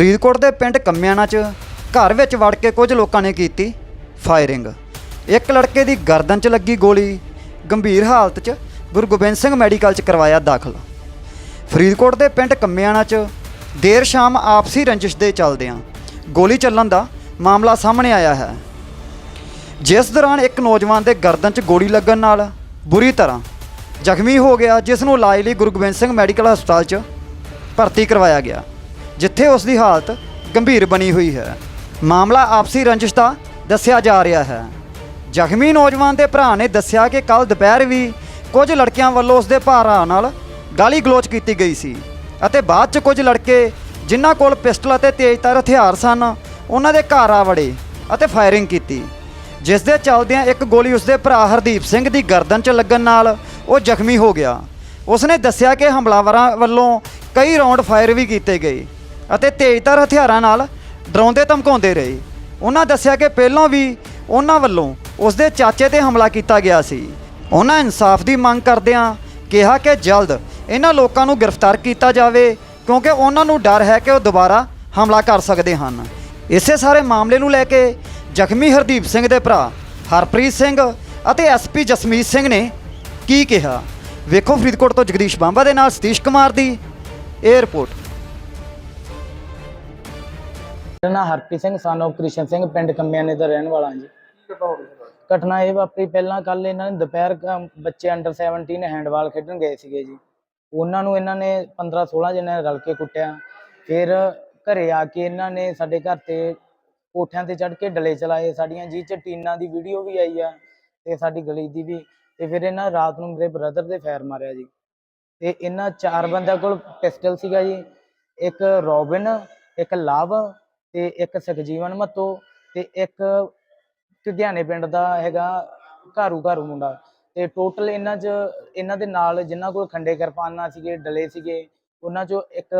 ਫਰੀਦਕੋਟ ਦੇ ਪਿੰਡ ਕੰਮਿਆਣਾ 'ਚ ਘਰ ਵਿੱਚ ਵੜ ਕੇ ਕੁਝ ਲੋਕਾਂ ਨੇ ਕੀਤੀ ਫਾਇਰਿੰਗ। ਇੱਕ ਲੜਕੇ ਦੀ ਗਰਦਨ 'ਚ ਲੱਗੀ ਗੋਲੀ, ਗੰਭੀਰ ਹਾਲਤ 'ਚ ਗੁਰੂ ਗੋਬਿੰਦ ਸਿੰਘ ਮੈਡੀਕਲ 'ਚ ਕਰਵਾਇਆ ਦਾਖਲ। ਫਰੀਦਕੋਟ ਦੇ ਪਿੰਡ ਕੰਮਿਆਣਾ 'ਚ ਦੇਰ ਸ਼ਾਮ ਆਪਸੀ ਰੰਜਿਸ਼ ਦੇ ਚੱਲਦਿਆਂ ਗੋਲੀ ਚੱਲਣ ਦਾ ਮਾਮਲਾ ਸਾਹਮਣੇ ਆਇਆ ਹੈ। ਜਿਸ ਦੌਰਾਨ ਇੱਕ ਨੌਜਵਾਨ ਦੇ ਗਰਦਨ 'ਚ ਗੋਲੀ ਲੱਗਣ ਨਾਲ ਬੁਰੀ ਤਰ੍ਹਾਂ ਜ਼ਖਮੀ ਹੋ ਗਿਆ, ਜਿਸ ਨੂੰ ਇਲਾਜ ਲਈ ਗੁਰੂ ਗੋਬਿੰਦ ਸਿੰਘ ਮੈਡੀਕਲ ਹਸਪਤਾਲ 'ਚ ਭਰਤੀ ਕਰਵਾਇਆ ਗਿਆ। ਜਿੱਥੇ ਉਸ ਦੀ ਹਾਲਤ ਗੰਭੀਰ ਬਣੀ ਹੋਈ ਹੈ। ਮਾਮਲਾ ਆਪਸੀ ਰੰਜਿਸ਼ ਦਾ ਦੱਸਿਆ ਜਾ ਰਿਹਾ ਹੈ। ਜ਼ਖਮੀ ਨੌਜਵਾਨ ਦੇ ਭਰਾ ਨੇ ਦੱਸਿਆ ਕਿ ਕੱਲ ਦੁਪਹਿਰ ਵੀ ਕੁਝ ਲੜਕਿਆਂ ਵੱਲੋਂ ਉਸ ਦੇ ਭਰਾ ਨਾਲ ਗਾਲੀ ਗਲੋਚ ਕੀਤੀ ਗਈ ਸੀ ਅਤੇ ਬਾਅਦ 'ਚ ਕੁਝ ਲੜਕੇ ਜਿਨ੍ਹਾਂ ਕੋਲ ਪਿਸਟਲ ਅਤੇ ਤੇਜ਼ਧਾਰ ਹਥਿਆਰ ਸਨ, ਉਹਨਾਂ ਦੇ ਘਰ ਆ ਵੜੇ ਅਤੇ ਫਾਇਰਿੰਗ ਕੀਤੀ। ਜਿਸ ਦੇ ਚੱਲਦਿਆਂ ਇੱਕ ਗੋਲੀ ਉਸਦੇ ਭਰਾ ਹਰਦੀਪ ਸਿੰਘ ਦੀ ਗਰਦਨ 'ਚ ਲੱਗਣ ਨਾਲ ਉਹ ਜ਼ਖਮੀ ਹੋ ਗਿਆ। ਉਸਨੇ ਦੱਸਿਆ ਕਿ ਹਮਲਾਵਰਾਂ ਵੱਲੋਂ ਕਈ ਰੌਂਡ ਫਾਇਰ ਵੀ ਕੀਤੇ ਗਏ। ਅਤੇ ਤੇਜ਼ਧਾਰ ਹਥਿਆਰਾਂ ਨਾਲ ਡਰਾਉਂਦੇ ਧਮਕਾਉਂਦੇ ਰਹੇ। ਉਹਨਾਂ ਦੱਸਿਆ ਕਿ ਪਹਿਲਾਂ ਵੀ ਉਹਨਾਂ ਵੱਲੋਂ ਉਸਦੇ ਚਾਚੇ ਤੇ ਹਮਲਾ ਕੀਤਾ ਗਿਆ ਸੀ। ਉਹਨਾਂ ਇਨਸਾਫ ਦੀ ਮੰਗ ਕਰਦਿਆਂ ਕਿਹਾ ਕਿ ਜਲਦ ਇਹਨਾਂ ਲੋਕਾਂ ਨੂੰ ਗ੍ਰਿਫਤਾਰ ਕੀਤਾ ਜਾਵੇ, ਕਿਉਂਕਿ ਉਹਨਾਂ ਨੂੰ ਡਰ ਹੈ ਕਿ ਉਹ ਦੁਬਾਰਾ ਹਮਲਾ ਕਰ ਸਕਦੇ ਹਨ। ਇਸੇ ਸਾਰੇ ਮਾਮਲੇ ਨੂੰ ਲੈ ਕੇ ਜ਼ਖਮੀ ਹਰਦੀਪ ਸਿੰਘ ਦੇ ਭਰਾ ਹਰਪ੍ਰੀਤ ਸਿੰਘ ਅਤੇ ਐਸਪੀ ਜਸਮੀਤ ਸਿੰਘ ਨੇ ਕੀ ਕਿਹਾ? ਵੇਖੋ ਫਰੀਦਕੋਟ ਤੋਂ ਜਗਦੀਸ਼ ਬਾਂਬਾ ਦੇ ਨਾਲ ਸਤੀਸ਼ ਕੁਮਾਰ ਦੀ ਇਹ ਰਿਪੋਰਟ। ਮੇਰਾ ਨਾਮ ਹਰਪ੍ਰੀਤ ਸਿੰਘ ਸਨ of ਕ੍ਰਿਸ਼ਨ ਸਿੰਘ, ਪਿੰਡ ਕੰਮਿਆਨੇ ਦਾ ਰਹਿਣ ਵਾਲਾ ਜੀ। ਘਟਨਾ ਇਹ ਵਾਪਰੀ, ਪਹਿਲਾਂ ਕੱਲ ਇਹਨਾਂ ਨੇ ਦੁਪਹਿਰ ਬੱਚੇ ਅੰਡਰ 17 ਹੈਂਡਬਾਲ ਖੇਡਣ ਗਏ ਸੀਗੇ ਜੀ। ਉਹਨਾਂ ਨੂੰ ਇਹਨਾਂ ਨੇ 15 16 ਜਣੇ ਰਲ ਕੇ ਕੁੱਟਿਆ। ਫਿਰ ਘਰੇ ਆ ਕੇ ਇਹਨਾਂ ਨੇ ਸਾਡੇ ਘਰ ਤੇ ਕੋਠਿਆਂ ਤੇ ਚੜ੍ਹ ਕੇ ਡਲੇ ਚਲਾਏ। ਸਾਡੀਆਂ ਜੀ ਚ ਟੀਨਾਂ ਦੀ ਵੀਡੀਓ ਵੀ ਆਈ ਆ ਤੇ ਸਾਡੀ ਗਲੀ ਦੀ ਵੀ। ਤੇ ਫਿਰ ਇਹਨਾਂ ਰਾਤ ਨੂੰ ਮੇਰੇ ਬ੍ਰਦਰ ਦੇ ਫਾਇਰ ਮਾਰਿਆ ਜੀ। ਤੇ ਇਹਨਾਂ ਚਾਰ ਬੰਦਿਆਂ ਕੋਲ ਪਿਸਟਲ ਸੀਗਾ ਜੀ। ਇੱਕ ਰੋਬਿਨ, ਇੱਕ ਲਵ ਤੇ ਇੱਕ ਸੁਖਜੀਵਨ ਮੱਤੋ ਤੇ ਇੱਕ ਲੁਧਿਆਣੇ ਪਿੰਡ ਦਾ ਹੈਗਾ ਘਾਰੂ ਘਾਰੂ ਮੁੰਡਾ। ਤੇ ਟੋਟਲ ਇਹਨਾਂ 'ਚ, ਇਹਨਾਂ ਦੇ ਨਾਲ ਜਿਨ੍ਹਾਂ ਕੋਲ ਖੰਡੇ ਕਿਰਪਾਨਾਂ ਸੀਗੇ, ਡਲੇ ਸੀਗੇ, ਉਹਨਾਂ 'ਚੋਂ ਇੱਕ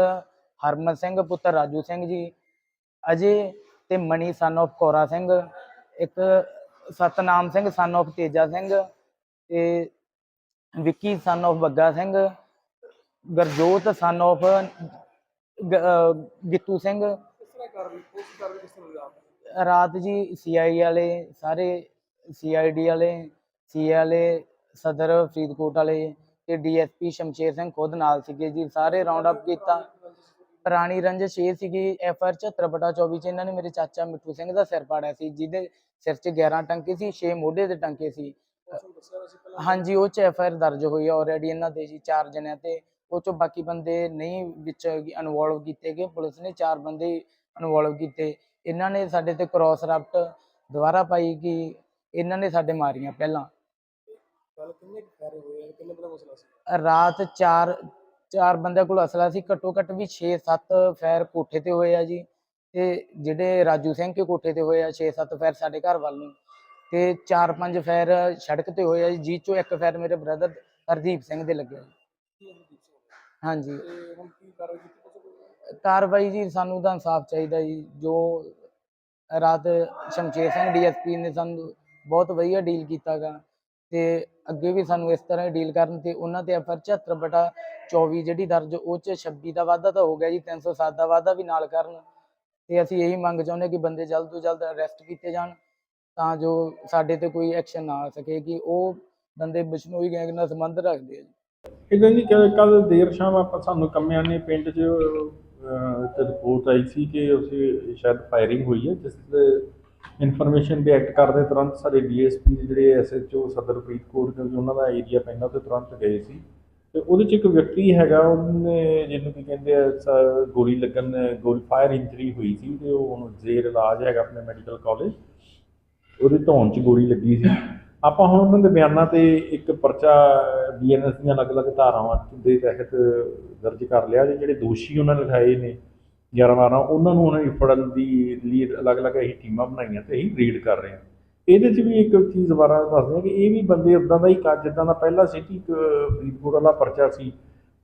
ਹਰਮਨ ਸਿੰਘ, ਪੁੱਤਰ ਰਾਜੂ ਸਿੰਘ ਜੀ, ਅਜੇ ਤੇ ਮਣੀ ਸਨ of ਕੋਰਾ ਸਿੰਘ, ਇੱਕ ਸਤਨਾਮ ਸਿੰਘ ਸਨ of ਤੇਜਾ ਸਿੰਘ ਤੇ ਵਿੱਕੀ ਸਨ of ਬੱਗਾ ਸਿੰਘ, ਗਰਜੋਤ ਸਨ ਰਾਤ ਜੀ ਸੀਆਈ ਵਾਲੇ ਸਾਰੇ ਸੀਆਈਡੀ ਵਾਲੇ ਸੀ ਵਾਲੇ ਸਦਰ ਫਰੀਦਕੋਟ ਵਾਲੇ ਤੇ ਡੀਐਸਪੀ ਸ਼ਮਸ਼ੇਰ ਸਿੰਘ ਖੁਦ ਨਾਲ ਸੀਗੇ ਜੀ ਸਾਰੇ ਰਾਉਂਡ ਅਪ ਕੀਤਾ। ਪੁਰਾਣੀ ਰੰਜਿਸ਼ ਇਹ ਸੀਗੀ ਐਫਆਰ 74 ਬਟਾ 24 ਚ ਇਹਨਾਂ ਨੇ ਮੇਰੇ ਚਾਚਾ ਮਿੱਠੂ ਸਿੰਘ ਦਾ ਸਿਰ ਪਾੜਿਆ ਸੀ ਜਿਹਦੇ ਸਿਰ 'ਚ 11 ਟੰਕੇ ਸੀ 6 ਮੋਢੇ ਦੇ ਟੰਕੇ ਸੀ। ਹਾਂਜੀ ਉਹ ਚ ਐਫਆਰ ਦਰਜ ਹੋਈ ਹੈ ਆਲਰੇਡੀ ਇਹਨਾਂ ਦੇ ਜੀ ਚਾਰ ਜਣਿਆਂ ਤੇ। ਉਹ ਚੋਂ ਬਾਕੀ ਬੰਦੇ ਨਹੀਂ ਵਿੱਚ ਇਨਵੋਲਵ ਕੀਤੇ ਗਏ ਪੁਲਿਸ ਨੇ ਚਾਰ ਬੰਦੇ ਇਨਵੋਲਵ ਕੀਤੇ। ਇਹਨਾਂ ਨੇ ਸਾਡੇ ਤੇ ਕ੍ਰਾਸ ਰਫਟ ਦੁਬਾਰਾ ਪਾਈ ਕਿ ਇਹਨਾਂ ਨੇ ਸਾਡੇ ਮਾਰੀਆਂ ਪਹਿਲਾਂ। ਰਾਤ ਚਾਰ ਚਾਰ ਬੰਦਿਆਂ ਕੋਲ ਅਸਲਾ ਸੀ। ਘੱਟੋ ਘੱਟ ਵੀ 6-7 ਫਾਇਰ ਕੋਠੇ ਤੇ ਹੋਏ ਆ ਜੀ। ਤੇ ਜਿਹੜੇ ਰਾਜੂ ਸਿੰਘ ਕੇ ਕੋਠੇ ਤੇ ਹੋਏ ਆ 6-7 ਫਾਇਰ ਸਾਡੇ ਘਰ ਵੱਲ ਨੂੰ। ਤੇ 4-5 ਫਾਇਰ ਸੜਕ ਤੇ ਹੋਏ ਆ ਜੀ ਜੀ ਚੋਂ ਇੱਕ ਫਾਇਰ ਮੇਰੇ ਬ੍ਰਦਰ ਹਰਦੀਪ ਸਿੰਘ ਦੇ ਲੱਗਿਆ ਜੀ। ਹਾਂਜੀ। ਕਾਰਵਾਈ ਜੀ ਸਾਨੂੰ ਤਾਂ ਇਨਸਾਫ ਚਾਹੀਦਾ ਜੀ, ਜੋ ਰਾਤ ਸ਼ਮਸ਼ੇਰ ਸਿੰਘ ਡੀਐਸਪੀ ਨੇ ਸਾਨੂੰ ਬਹੁਤ ਵਧੀਆ ਡੀਲ ਕੀਤਾਗਾ ਤੇ ਅੱਗੇ ਵੀ ਸਾਨੂੰ ਇਸ ਤਰ੍ਹਾਂ ਡੀਲ ਕਰਨ ਤੇ ਉਹਨਾਂ ਤੇ ਐਫਆਰ 74 ਬਟਾ 24 ਜਿਹੜੀ ਦਰਜ ਉਹ ਚ 26 ਦਾ ਵਾਧਾ ਤਾਂ ਹੋ ਗਿਆ ਜੀ 307 ਦਾ ਵਾਧਾ ਵੀ ਨਾਲ ਕਰਨ ਤੇ ਅਸੀਂ ਇਹੀ ਮੰਗ ਚਾਹੁੰਦੇ ਕਿ ਬੰਦੇ ਜਲਦ ਤੋਂ ਜਲਦ ਅਰੈਸਟ ਕੀਤੇ ਜਾਣ ਤਾਂ ਜੋ ਸਾਡੇ ਤੇ ਕੋਈ ਐਕਸ਼ਨ ਨਾ ਆ ਸਕੇ ਕਿ ਉਹ ਬੰਦੇ ਬਿਸ਼ਨੋਈ ਗੈਂਗ ਨਾਲ ਸੰਬੰਧ ਰੱਖਦੇ ਆ ਜੀ। ਇਦਾਂ ਜੀ ਕੱਲ ਦੇਰ ਸ਼ਾਮ ਆਪਾਂ ਸਾਨੂੰ ਕੰਮਿਆਨੇ ਪਿੰਡ 'ਚ ਅਹ, ਰਿਪੋਰਟ ਆਈ ਸੀ ਕਿ ਉੱਥੇ ਸ਼ਾਇਦ ਫਾਇਰਿੰਗ ਹੋਈ ਹੈ ਜਿਸ ਦੇ ਇਨਫੋਰਮੇਸ਼ਨ ਦੇ ਐਕਟ ਕਰਦੇ ਤੁਰੰਤ ਸਾਡੇ ਡੀਐਸਪੀ ਜਿਹੜੇ ਐਸਐਚਓ ਸਦਰ ਫਰੀਦਕੋਟ ਕਿਉਂਕਿ ਉਹਨਾਂ ਦਾ ਏਰੀਆ ਪੈਂਦਾ ਉੱਥੇ ਤੁਰੰਤ ਗਏ ਸੀ। ਤੇ ਉਹਦੇ 'ਚ ਇੱਕ ਵਿਅਕਤੀ ਹੈਗਾ ਉਹਨੇ ਜਿਹਨੂੰ ਕੀ ਕਹਿੰਦੇ ਆ ਸ- ਗੋਲੀ ਲੱਗਣ ਗੋਲੀ ਫਾਇਰ ਇੰਜਰੀ ਹੋਈ ਸੀ ਤੇ ਉਹ ਹੁਣ ਜ਼ੇਰ ਇਲਾਜ ਹੈਗਾ ਆਪਣੇ ਮੈਡੀਕਲ ਕਾਲਜ ਉਹਦੇ ਧੌਣ 'ਚ ਗੋਲੀ ਲੱਗੀ ਸੀ। ਆਪਾਂ ਹੁਣ ਉਹਨਾਂ ਦੇ ਬਿਆਨਾਂ ਤੇ ਇੱਕ ਪਰਚਾ ਬੀਐਨਐਸ ਦੀਆਂ ਅਲੱਗ-ਅਲੱਗ ਧਾਰਾਵਾਂ ਦੇ ਤਹਿਤ ਦਰਜ ਕਰ ਲਿਆ ਤੇ ਜਿਹੜੇ ਦੋਸ਼ੀ ਉਹਨਾਂ ਨੇ ਲਿਖਾਏ ਨੇ 11 12 ਉਹਨਾਂ ਨੂੰ ਉਹਨਾਂ ਦੀ ਫੜਨ ਦੀ ਲਈ ਅਲੱਗ-ਅਲੱਗ ਅਸੀਂ ਟੀਮਾਂ ਬਣਾਈਆਂ ਤੇ ਅਸੀਂ ਰੀਡ ਕਰ ਰਹੇ ਹਾਂ। ਇਹਦੇ 'ਚ ਵੀ ਇੱਕ ਚੀਜ਼ ਦੁਬਾਰਾ ਦੱਸਦੇ ਹਾਂ ਕਿ ਇਹ ਵੀ ਬੰਦੇ ਉਦਾਂ ਦਾ ਹੀ ਕੱਜ ਜਿੱਦਾਂ ਦਾ ਪਹਿਲਾ ਸਿਟੀ ਇੱਕ ਫਰੀਦਕੋਟ ਵਾਲਾ ਪਰਚਾ ਸੀ।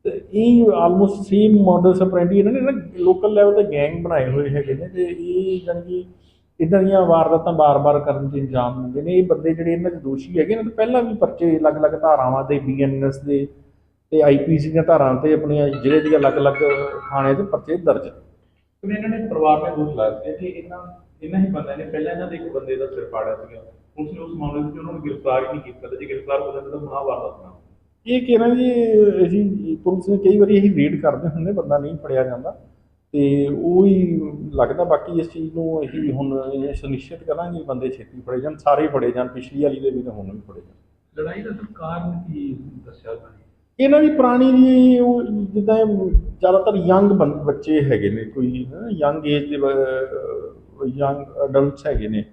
ਤੇ ਇਹ ਆਲਮੋਸਟ ਸੇਮ ਮਾਡਲ ਸਪਰੈਂਡੀ ਇਹਨਾਂ ਨੇ ਨਾ ਲੋਕਲ ਲੈਵਲ ਤੇ ਗੈਂਗ ਬਣਾਏ ਹੋਏ ਹੈਗੇ ਨੇ ਤੇ ਇਹ ਜਾਣੀ ਕਿ ਇਦਾਂ ਦੀਆਂ ਵਾਰਦਾਤਾਂ ਬਾਰ-ਬਾਰ ਕਰਨ 'ਚ ਇੰਜਾਮ ਦਿੰਦੇ ਨੇ। ਇਹ ਬੰਦੇ ਜਿਹੜੇ ਇਹਨਾਂ ਦੇ ਦੋਸ਼ੀ ਹੈਗੇ ਨੇ ਤੇ ਪਹਿਲਾਂ ਵੀ ਪਰਚੇ ਅਲੱਗ-ਅਲੱਗ ਧਾਰਾਵਾਂ ਦੇ ਬੀਐਨਐਸ ਦੇ ਤੇ ਆਈਪੀਸੀ ਦੀਆਂ ਧਾਰਾਵਾਂ ਤੇ ਆਪਣੀਆਂ ਜ਼ਿਲ੍ਹੇ ਦੀਆਂ ਅਲੱਗ-ਅਲੱਗ ਥਾਣੇ 'ਚ ਪਰਚੇ ਦਰਜ ਨੇ। ਤੇ ਇਹਨਾਂ ਨੇ ਪਰਿਵਾਰ ਨੇ ਦੋਸ਼ ਲਾਇਆ ਸੀ ਕਿ ਇਹਨਾਂ ਇਹਨਾਂ ਹੀ ਬੰਦਿਆਂ ਨੇ ਪਹਿਲਾਂ ਇਹਨਾਂ ਦੇ ਇੱਕ ਬੰਦੇ ਦਾ ਸਿਰ ਪਾੜਿਆ ਸੀਗਾ। ਉਸ ਨੇ ਉਸ ਮਾਮਲੇ ਵਿੱਚ ਉਹਨਾਂ ਨੂੰ ਗ੍ਰਿਫਤਾਰ ਹੀ ਨਹੀਂ ਕੀਤਾ ਤੇ ਜੇ ਗ੍ਰਿਫਤਾਰ ਹੋ ਜਾਂਦਾ ਤਾਂ ਗੁਨਾਹ ਵਾਰਦਾਤ ਨਾ ਇਹ ਕਿਹਨਾਂ ਜੀ ਅਸੀਂ ਪੁਲਿਸ ਨੇ ਕਈ ਵਾਰੀ ਅਸੀਂ ਰੇਡ ਕਰਦੇ ਹੁੰਦੇ ਬੰਦਾ ਨਹੀਂ ਫੜਿਆ ਜਾਂਦਾ। ਤੇ ਉਹ ਹੀ ਲੱਗਦਾ ਬਾਕੀ ਇਸ ਚੀਜ਼ ਨੂੰ ਅਸੀਂ ਹੁਣ ਇਹ ਸੁਨਿਸ਼ਚਿਤ ਕਰਾਂਗੇ ਬੰਦੇ ਛੇਤੀ ਫੜੇ ਜਾਣ ਸਾਰੇ ਫੜੇ ਜਾਣ ਪਿਛਲੀ ਵਾਲੀ ਦੇ ਵੀ ਤੇ ਹੁਣ ਵੀ ਫੜੇ ਜਾਣ। ਲੜਾਈ ਦਾ ਸਰ ਕਾਰਨ ਕੀ ਦੱਸਿਆ ਨੇ? ਇਹਨਾਂ ਦੀ ਪੁਰਾਣੀ ਜੀ ਉਹ ਜਿੱਦਾਂ ਇਹ ਜ਼ਿਆਦਾਤਰ ਯੰਗ ਬੱਚੇ ਹੈਗੇ ਨੇ ਕੋਈ ਯੰਗ ਏਜ ਦੇ ਯੰਗ ਅਡਲਟਸ ਹੈਗੇ ਨੇ।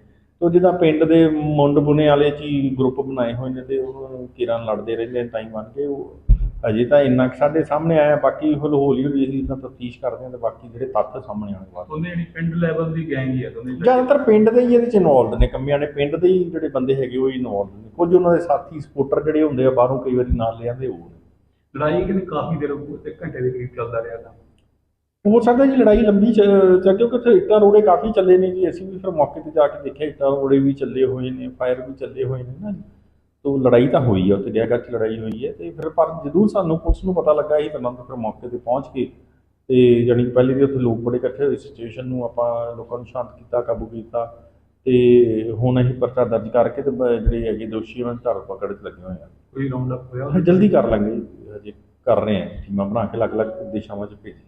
ਤੋ ਜਿੱਦਾਂ ਪਿੰਡ ਦੇ ਮੁੰਡ ਬੁਨੇ ਵਾਲੇ ਚ ਗਰੁੱਪ ਬਣਾਏ ਹੋਏ ਨੇ ਤੇ ਉਹ ਕਿਰਾਂ ਲੜਦੇ ਰਹਿੰਦੇ ਨੇ ਟਾਈਮ ਬਣ ਕੇ ਉਹ ਅਜੇ ਤਾਂ ਇੰਨਾ ਕੁ ਸਾਡੇ ਸਾਹਮਣੇ ਆਇਆ ਬਾਕੀ ਹੌਲੀ ਹੌਲੀ ਹੌਲੀ ਅਸੀਂ ਇਹਨਾਂ ਤਫਤੀਸ਼ ਕਰਦੇ ਹਾਂ ਤੇ ਬਾਕੀ ਜਿਹੜੇ ਤੱਥ ਸਾਹਮਣੇ ਆਉਣੇ ਬਾਅਦ ਉਹਨੇ ਜਿਹੜੀ ਪਿੰਡ ਲੈਵਲ ਦੀ ਗੈਂਗ ਹੀ ਹੈ ਦੋਨੇ ਜ਼ਿਆਦਾਤਰ ਪਿੰਡ ਦੇ ਹੀ ਇਹਦੇ ਚ ਇਨਵੋਲਡ ਨੇ ਕੰਮਿਆਂ ਨੇ ਪਿੰਡ ਦੇ ਹੀ ਜਿਹੜੇ ਬੰਦੇ ਹੈਗੇ ਉਹ ਇਨਵੋਲਡ ਨੇ। ਕੁਝ ਉਹਨਾਂ ਦੇ ਸਾਥੀ ਸਪੋਰਟਰ ਜਿਹੜੇ ਹੁੰਦੇ ਆ ਬਾਹਰੋਂ ਕਈ ਵਾਰੀ ਨਾਲ ਲੈ ਆਉਂਦੇ ਉਹ ਨੇ। ਲੜਾਈ ਕਿਤੇ ਕਾਫੀ ਦੇਰ ਇੱਕ ਘੰਟੇ ਦੇ ਕਰੀਬ ਚੱਲਦਾ ਰਿਹਾ ਤਾਂ। ਹੋ ਸਕਦਾ ਜੀ ਲੜਾਈ ਲੰਬੀ ਚ ਚ- ਕਿਉਂਕਿ ਉੱਥੇ ਇੱਟਾਂ ਰੋੜੇ ਕਾਫੀ ਚੱਲੇ ਨੇ ਜੀ ਅਸੀਂ ਵੀ ਫਿਰ ਮੌਕੇ ਤੇ ਜਾ ਕੇ ਦੇਖਿਆ ਇੱਟਾਂ ਰੋੜੇ ਵੀ ਚੱਲੇ ਹੋਏ ਨੇ ਫਾਇਰ ਵੀ ਚੱਲੇ ਹੋਏ ਨੇ ਨਾ ਜੀ। ਤੋ ਲੜਾਈ ਤਾਂ ਹੋਈ ਆ ਉੱਥੇ ਜਗ੍ਹਾ 'ਚ ਲੜਾਈ ਹੋਈ ਹੈ ਤੇ ਫਿਰ ਪਰ ਜਦੋਂ ਸਾਨੂੰ ਪੁਲਿਸ ਨੂੰ ਪਤਾ ਲੱਗਾ ਇਹ ਤੁਰੰਤ ਫਿਰ ਮੌਕੇ ਤੇ ਪਹੁੰਚ ਕੇ ਤੇ ਕਿ ਪਹਿਲੇ ਵੀ ਉੱਥੇ ਲੋਕ ਬੜੇ ਇਕੱਠੇ ਹੋਏ ਸਿਚੁਏਸ਼ਨ ਨੂੰ ਆਪਾਂ ਲੋਕਾਂ ਨੂੰ ਸ਼ਾਂਤ ਕੀਤਾ ਕਾਬੂ ਕੀਤਾ ਤੇ ਹੁਣ ਅਸੀਂ ਪਰਚਾ ਦਰਜ ਕਰਕੇ ਤੇ ਬ- ਜਿਹੜੇ ਹੈਗੇ ਦੋਸ਼ੀ ਉਹਨਾਂ ਦੀ ਧਰ ਪਕੜ 'ਚ ਲੱਗੇ ਹੋਏ ਆ। ਕੋਈ ਰਾਉਂਡ ਅਪ ਹੋਇਆ ਜਲਦੀ ਕਰ ਲਾਂਗੇ ਜੀ, ਹਜੇ ਕਰ ਰਹੇ ਹਾਂ ਟੀਮਾਂ ਬਣਾ ਕੇ ਅਲੱਗ-ਅਲੱਗ ਦਿਸ਼ਾਵਾਂ 'ਚ ਭੇਜੀ